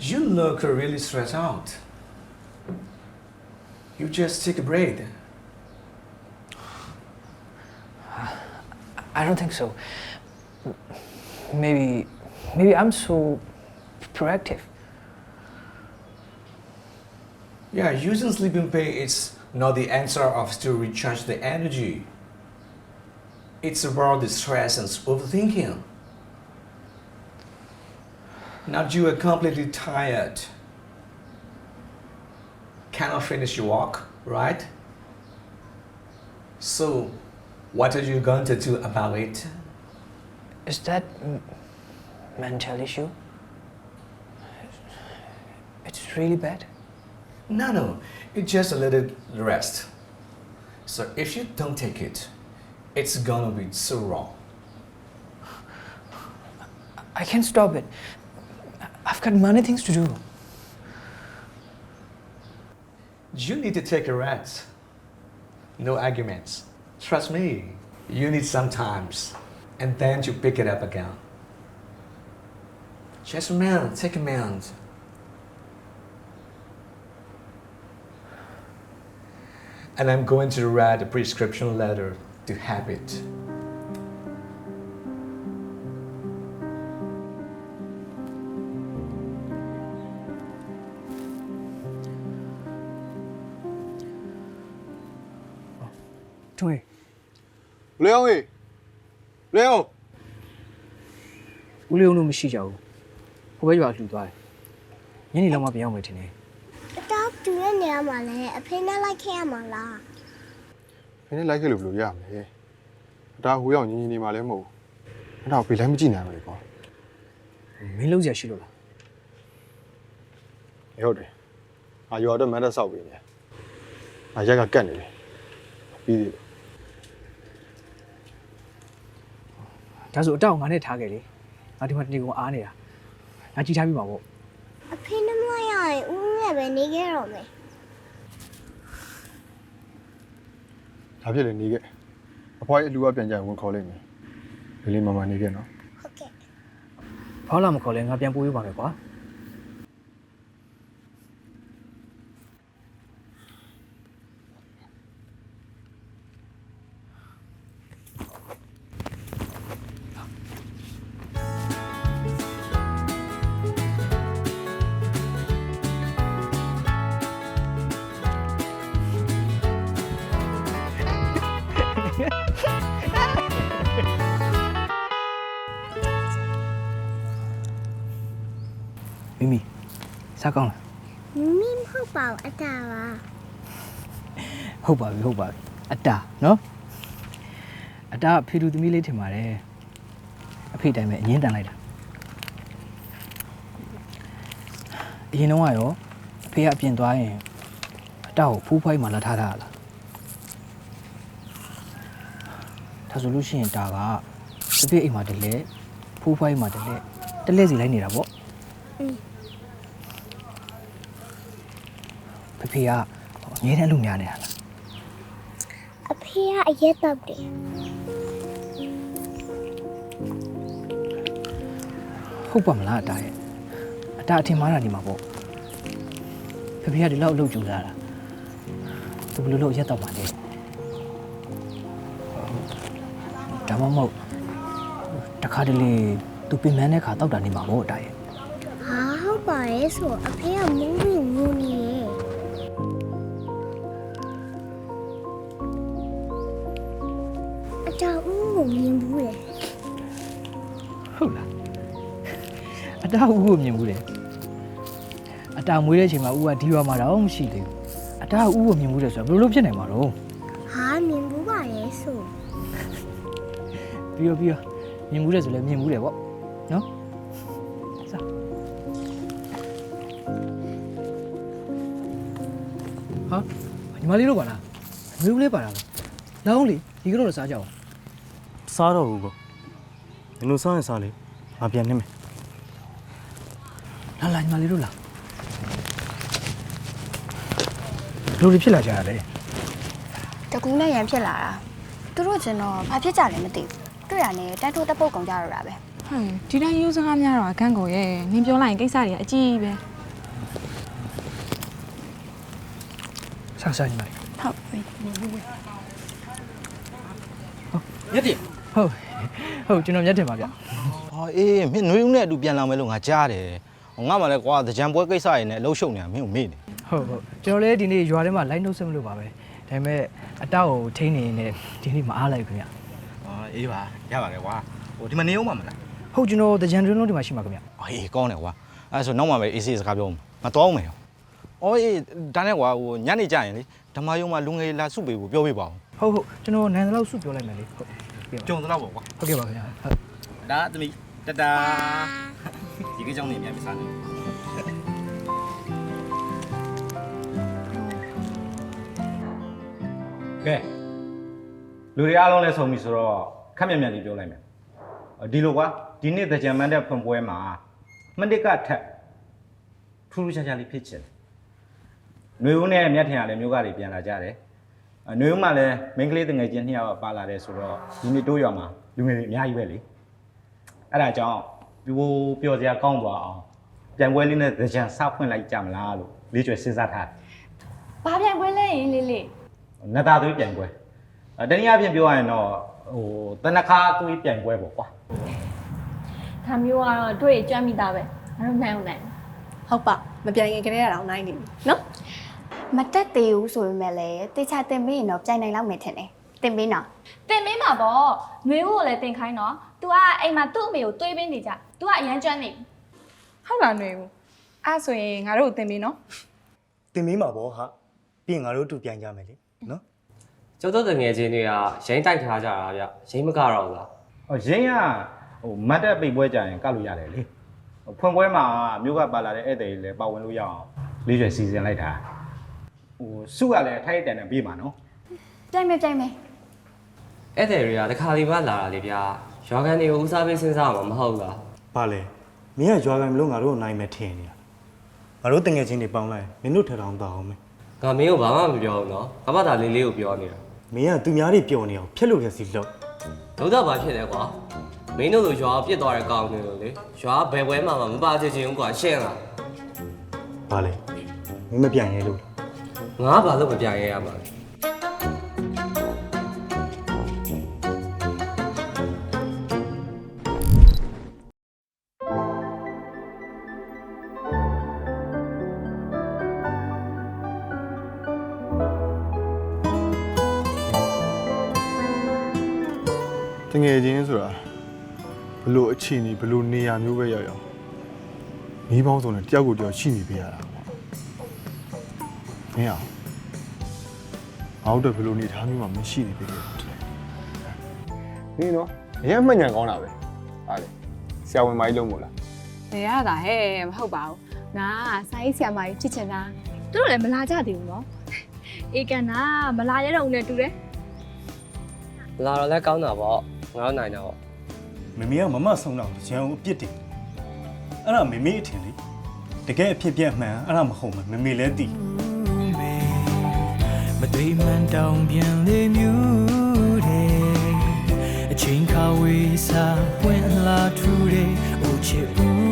You look really stressed out. You just take a break. I don't think so. Maybe, maybe I'm so proactive. Yeah, using sleeping pill is not the answer of to recharge the energy. It's about the stress and overthinking. Now you are completely tired. Cannot finish your walk, right? So, what are you going to do about it? Is that m- mental issue? It's really bad. No, no, it's just a little rest. So if you don't take it, it's gonna be so wrong. I can't stop it. I've got many things to do. You need to take a rest. No arguments. Trust me, you need some times, and then you pick it up again. Just a minute, take a minute. And I'm going to write a prescription letter to have it. ထွေးလေအောင်ရေလေအောင်ဦးလေးအောင်တို့မရှိကြဘူးဟိုဘက်ရွာလှူသွားတယ်ညနေလောက်မှပြန်ရောက်မယ်ထင်တယ်အတော့တူရဲ့နေရာမှာလဲအဖေနဲ့လိုက်ခဲ့ရမှာလားဖင်းနဲ့လိုက်ခဲ့လို့ဘယ်လိုရမလဲဒါဟိုရောက်ညီညီနေမှလည်းမဟုတ်ဘူးအဲ့ဒါကိုဘေးလိုက်မကြည့်နိုင်ဘူးလေကွာမင်းလုံးစရာရှိလို့လားအေးဟုတ်တယ်ငါရွာတော့မန်တက်ဆောက်ပေးနေတယ်ငါရက်ကကတ်နေတယ်ပြီးပြီ ဒါဆိုအတောက်ငါနဲ့ထားခဲ့လေငါဒီမှာတနေကုန်အားနေတာငါကြည့်ထားပြီးပါပေါ့အဖေနဲ့မရရင်ဦးနဲ့ပဲနေခဲ့တော့မယ်ဒါဖြစ်လေနေခဲ့အဖွားရဲ့အလူအပြန်ကြရင်ဝင်ခေါ်လိုက်မယ်လေးလေးမမနေခဲ့နော်ဟုတ်ကဲ့ဘောက်လာမခေါ်လဲငါပြန်ပို့ရပါမယ်ကွာ စားကောင်းလားမင်းမဟုတ်ပါဘူးအတားပါဟုတ်ပါပြီဟုတ်ပါပြီအတာနော်အတာအဖေလူသမီးလေးထင်ပါတယ်အဖေတိုင်းပဲအငင်းတန်လိုက်တာအရင်တော့ကရောအဖေကအပြင်သွားရင်အတာကိုဖူးဖွိုင်းမှလာထားတာလားဒါဆိုလို့ရှိရင်ဒါကတပြည့်အိမ်မှာတလဲဖူးဖွိုင်းမှာတလဲတလဲစီလိုက်နေတာပေါ့ဖေ ဖေကအငြင်းတဲ့အလုပ်များနေတာလားအဖေကအရက်တော့တယ်ဟုတ်ပါမလားအတားရဲ့အတားအထင်မှားတာနေမှာပေါ့ဖေဖေကဒီလောက်အလုပ်ကြိုးစားတာသူဘယ်လိုလုပ်ရက်တော့ပါလဲဒါမှမဟုတ်တခါတလေသူပင်မတဲ့ခါတောက်တာနေမှာပေါ့အတားရဲ့ဟာဟုတ်ပါရဲ့ဆိုအဖေကမူးပြီးငူနေ ရဲ့အတားဦးကိုမြင်ဘူးလေဟုတ်လားအတားဦးကိုမြင်ဘူးတယ်အတားမွေးတဲ့အချိန်မှာဦးကဒီရွာမှာတော့မရှိသေးဘူးအတားဦးကိုမြင်ဘူးတယ်ဆိုတော့ဘယ်လိုလုပ်ဖြစ်နိုင်မှာတော့ဟာမြင်ဘူးပါရဲ့ဆိုပြီးတော့ပြီးတော့မြင်ဘူးတယ်ဆိုလည်းမြင်ဘူးတယ်ပေါ့နော်စားဟာညီမလေးတို့ပါလားအမျိုးလေးပါလားလောင်းလေဒီကတော့စားကြအောင် စားတော့ဘူးကောဒီလိုစားရင်စားလေငါပြန်နေမယ်လာလာညီမလေးတို့လာဘလို့ဖြစ်လာကြရလဲတကူနဲ့ရန်ဖြစ်လာတာသူတို့ကျွန်တော်ဘာဖြစ်ကြလဲမသိဘူးတွေ့ရနေတိုက်ထိုးတက်ပုတ်ကုန်ကြရတာပဲဟမ်ဒီတိုင်းရိုးစကားများတော့အခန့်ကိုရဲ့နင်ပြောလိုက်ရင်ကိစ္စတွေကအကြီးပဲဆာဆာညီမလေးဟုတ်ပြီညက်တယ် ဟုတ်ဟုတ်ကျွန်တော်မျက်တင်ပါဗျဟာအေးမင်းနှွေးဦးနဲ့အတူပြန်လာမယ်လို့ငါကြားတယ်ဟိုငါမှလည်းကွာတကြံပွဲကိစ္စရည်နဲ့အလုံးရှုံနေတာမင်းကိုမေ့နေဟုတ်ဟုတ်ကျွန်တော်လည်းဒီနေ့ရွာထဲမှာလိုက်နှုတ်ဆက်မလို့ပါပဲဒါပေမဲ့အတောက်ကိုထိန်းနေနေဒီနေ့မအားလိုက်ဘူးခင်ဗျဟာအေးပါရပါတယ်ကွာဟိုဒီမနေအောင်မလားဟုတ်ကျွန်တော်တကြံတွင်းလုံးဒီမှာရှိမှာခင်ဗျအေးကောင်းတယ်ကွာအဲဆိုနောက်မှပဲအေးစေးစကားပြောမှာမတော်အောင်မယ်အော်အေးဒါနဲ့ကွာဟိုညနေကျရင်လေဓမ္မယုံမှာလူငယ်လာစုပေးဖို့ပြောပြပါအောင်ဟုတ်ဟုတ်ကျွန်တော်နိုင်တဲ့လောက်စုပြောလိုက်မယ်လေဟုတ်ပြပါ ကြုံသလောက်ပေါ့ကွာဟုတ်ကဲ့ပါခင်ဗျဟုတ်ဒါသမီးတတာဒီကိစ္စနေပြန်ပြီစားနေကဲလူတွေအားလုံးလည်းဆုံးပြီဆိုတော့ခက်မြက်မြက်လေးပြောလိုက်မယ်အော်ဒီလိုကွာဒီနေ့တကြံမန်းတဲ့ဖွင့်ပွဲမှာမနစ်ကထက်ထူးထူးခြားခြားလေးဖြစ်ချင်တယ်ຫນွေဦးနဲ့မြတ်ထင်ရလည်းမျိုးကတွေပြန်လာကြတယ် အຫນွေဦးမှလည်းမိန်းကလေးတငယ်ချင်းနှစ်ယောက်ပါလာတယ်ဆိုတော့ဒီနေ့တိုးရွာမှာလူငယ်တွေအများကြီးပဲလေအဲ့ဒါကြောင့်ပြိုးပျော်စရာကောင်းသွားအောင်ပြန်ပွဲလေးနဲ့ကြံစဖွင့်လိုက်ကြမလားလို့လေးကျွယ်စဉ်းစားထားဘာပြန်ပွဲလဲရင်လေးလေးတယ်နတ်သားသွေးပြန်ပွဲအဲတနည်းအားဖြင့်ပြောရရင်တော့ဟိုတနခါသွေးပြန်ပွဲပေါ့ကွာဒါမျိုးကတော့တွေ့ကြွမ်းမိတာပဲမတို့နိုင်အောင်နိုင်ဟုတ်ပါမပြိုင်ခင်ကလေးကတော့နိုင်နေပြီနော် မတက်သေးဘူးဆိုပေမဲ့လည်းတေချာတင်ပေးရင်တော့ပြိုင်နိုင်လောက်မယ်ထင်တယ်တင်ပေးနော် တင်မင်းမှာပေါ့နှွေးဦးကိုလည်းတင်ခိုင်းတော့ तू ကအိမ်မှာသူ့အမေကိုတွေးပေးနေကြ तू ကအရန်ကျွမ်းနေ ဟုတ်လားຫນွေဦးအဲ့ဆိုရင်ငါတို့ကိုတင်ပေးနော် တင်မေးမှာပေါ့ဟာပြီးရင်ငါတို့အတူပြန်ကြမယ်လေနော် ကျောက်တော့တငယ်ချင်းတွေကရိုင်းတိုက်ထားကြတာဗျရိုင်းမကတော့ဘူးလား ဟိုရင်းကဟိုမတ်တက်ပိတ်ပွဲကြရင်ကတ်လို့ရတယ်လေဟိုဖွင့်ပွဲမှာမျိုးကပါလာတဲ့ဧည့်သည်တွေလည်းပါဝင်လို့ရအောင်လေးကျွယ်စီစဉ်လိုက်တာ ဟိုစုကလည်းအထိုက်အတန်နဲ့ပြေးမှာနော်ပြိုင်မယ်ပြိုင်မယ်အဲ့တဲ့တွေကတခါဒီမှလာတာလေဗျာရွာကန်တွေကိုဦးစားပေးစဉ်းစားမှာမဟုတ်ဘူးလားဘာလဲမင်းကကြွားကန်မလို့ငါတို့နိုင်မယ်ထင်နေတာငါတို့တငယ်ချင်းတွေပေါင်းလိုက်မင်းတို့ထထောင်တောင်းမယ်ငါမင်းကိုဘာမှမပြောဘူးနော်ဘာမှသာလေးလေးကိုပြောနေတာမင်းကသူများတွေပျော်နေအောင်ဖျက်လို့ရစီလို့ဒုတော့ဘာဖြစ်လဲကွာမင်းတို့လိုရွာပြစ်သွားတဲ့ကောင်တွေလို့လေရွာဘယ်ပွဲမှာမှမပါချင်ချင်ဘူးကွာရှင်းလားဘာလဲမင်းမပြန်ရဲလို့ ငါဘာလို့မပြရဲရမှာလဲတငယ်ချင်းဆိုတာဘလို့အခြေအနေဘလို့နေရာမျိုးပဲရောက်ရောက်မိပေါင်းစုံနဲ့တယောက်ကိုတယောက်ရှိနေပေးရတာကွာ မင်းအောင်ငါတို့ဘလို့နေထားမျိုးမှမရှိနေပေးတယ်နင်းနော်အရင်မှတ်ညံကောင်းတာပဲဟာလေဆရာဝန်မကြီးလုံးမို့လားနေရတာဟဲ့မဟုတ်ပါဘူးငါကစာရေးဆရာမကြီးဖြစ်ချင်တာသူတို့လည်းမလာကြသေးဘူးနော်အေကန်နာမလာရတော့ဦးနဲ့တူတယ်လာတော့လည်းကောင်းတာပေါ့ငါတို့နိုင်တာပေါ့မမေကမမဆုံးတော့ရန်ကိုအပြစ်တင်အဲ့ဒါမမေအထင်လေတကယ်အဖြစ်ပြက်မှန်အဲ့ဒါမဟုတ်မှမမေလည်းသိ မသွေးမှန်တောင်ပြန်လေမြူတဲ့အချိန်ခါဝေးစားပွင့်လာထူတဲ့အိုချစ်ဦး